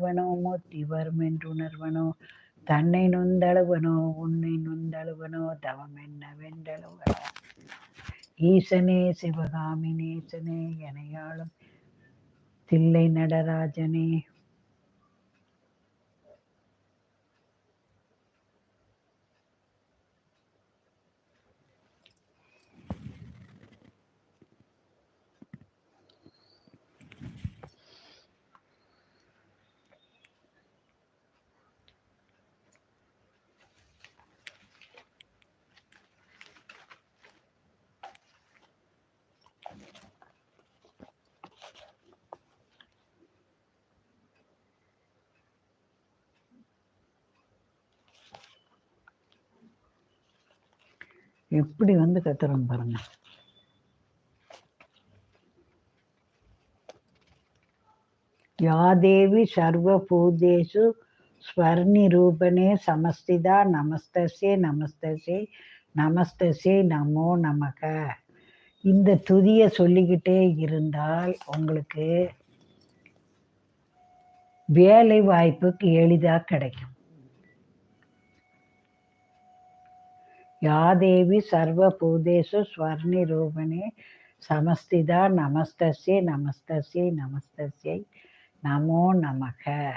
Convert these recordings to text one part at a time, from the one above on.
வனோ மூர்த்திவரும் என்றுணர்வனோ தன்னை நொந்தழுவனோ உன்னை நொந்தழுவனோ தவம் என்ன வென்றழுவனோ. ஈசனே சிவகாமி நேசனே எனையாளும் தில்லை நடராஜனே எப்படி வந்து கத்துறோம் பாருங்க. யாதேவி சர்வபூதேஷு ஸ்வர்ணிரூபணே சமஸ்திதா நமஸ்தசே நமஸ்தசே நமஸ்தசே நமோ நமக. இந்த துதியை சொல்லிக்கிட்டே இருந்தால் உங்களுக்கு வேலை வாய்ப்புக்கு எளிதாக கிடைக்கும். யாதேவி சர்வபூதேசு சர்வபூதேஷு ஸ்வர்ணிரூபணே சமஸ்திதா நமஸ்தஸ்யே நமஸ்தஸ்யே நமஸ்தஸ்யை நமோ நமக.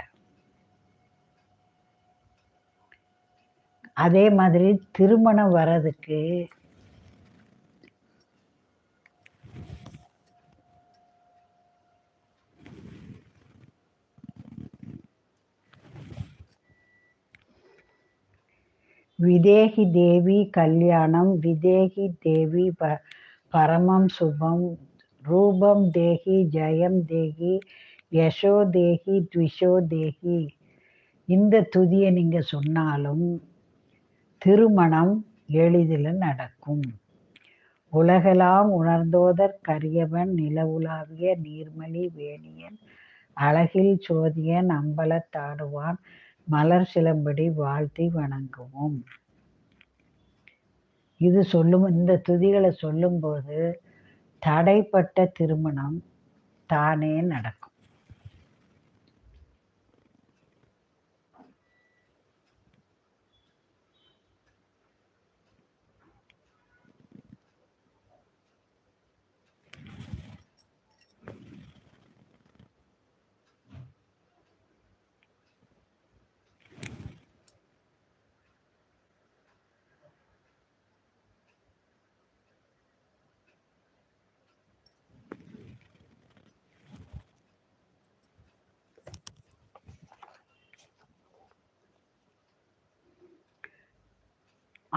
அதே மாதிரி திருமணம் வர்றதுக்கு விதேகி தேவி கல்யாணம் விதேகி தேவி ப பரமம் சுபம் ரூபம் தேகி ஜெயம் தேகி யசோ தேகி த்விஷோ தேகி. இந்த துதியை நீங்கள் சொன்னாலும் திருமணம் எளிதில் நடக்கும். உலகெல்லாம் உணர்ந்தோதற்கரியவன் நிலவுலாவிய நீர்மலி வேணியன் அழகில் சோதியன் அம்பலத்தாடுவான் மலர் சிலம்படி வாழ்த்தி வணங்குவோம். இது சொல்லும் இந்த துதிகளை சொல்லும்போது தடைப்பட்ட திருமணம் தானே நடக்கும்.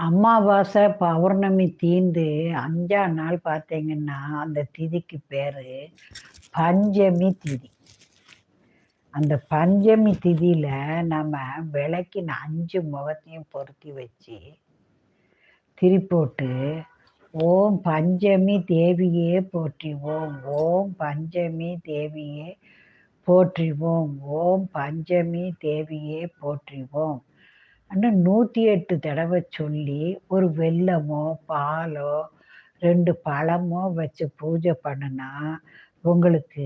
அமாவாசை பௌர்ணமி தீந்து அஞ்சா நாள் பார்த்தீங்கன்னா அந்த திதிக்கு பேர் பஞ்சமி திதி. அந்த பஞ்சமி திதியில் நம்ம விளக்கின அஞ்சு முகத்தையும் பொருத்தி வச்சு திரி ஓம் பஞ்சமி தேவியே போற்றிவோம் ஓம் பஞ்சமி தேவியே போற்றிவோம் ஓம் பஞ்சமி தேவியே போற்றிவோம். ஆனால் நூற்றி எட்டு தடவை சொல்லி ஒரு வெல்லமோ பாலோ ரெண்டு பழமோ வச்சு பூஜை பண்ணுனா உங்களுக்கு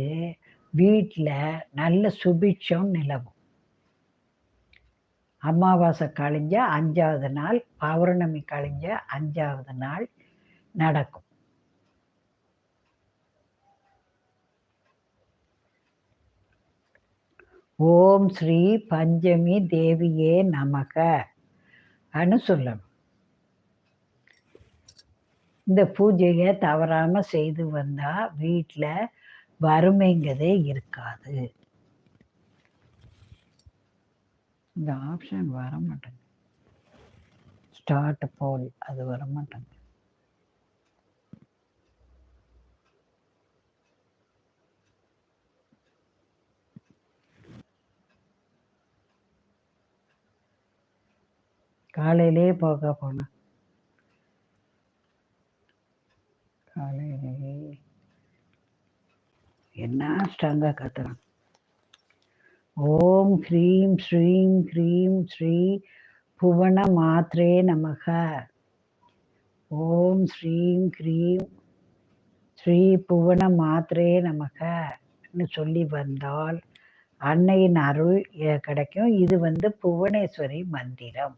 வீட்டில் நல்ல சுபிட்சம் நிலவும். அமாவாசை கழிஞ்ச அஞ்சாவது நாள் பௌர்ணமி கழிஞ்ச அஞ்சாவது நாள் நடக்கும். ஓம் ஸ்ரீ பஞ்சமி தேவியே நமக அனு சொல்லணும். இந்த பூஜையை தவறாமல் செய்து வந்தால் வீட்டில் வறுமைங்கிறதே இருக்காது. இந்த ஆப்ஷன் வர மாட்டேங்க ஸ்டார்ட் போல் அது வர மாட்டேங்க காலையிலே போக போனா காலையிலே என்ன ஸ்ட்ராங்காக கத்துறான் ஓம் ஹ்ரீம் ஸ்ரீம் ஹ்ரீம் ஸ்ரீ புவன மாத்ரே நமக ஓம் ஸ்ரீம் ஹ்ரீம் ஸ்ரீ புவன மாத்ரே நமகன்னு சொல்லி வந்தால் அன்னையின் அருள் கிடைக்கும். இது வந்து புவனேஸ்வரி மந்திரம்.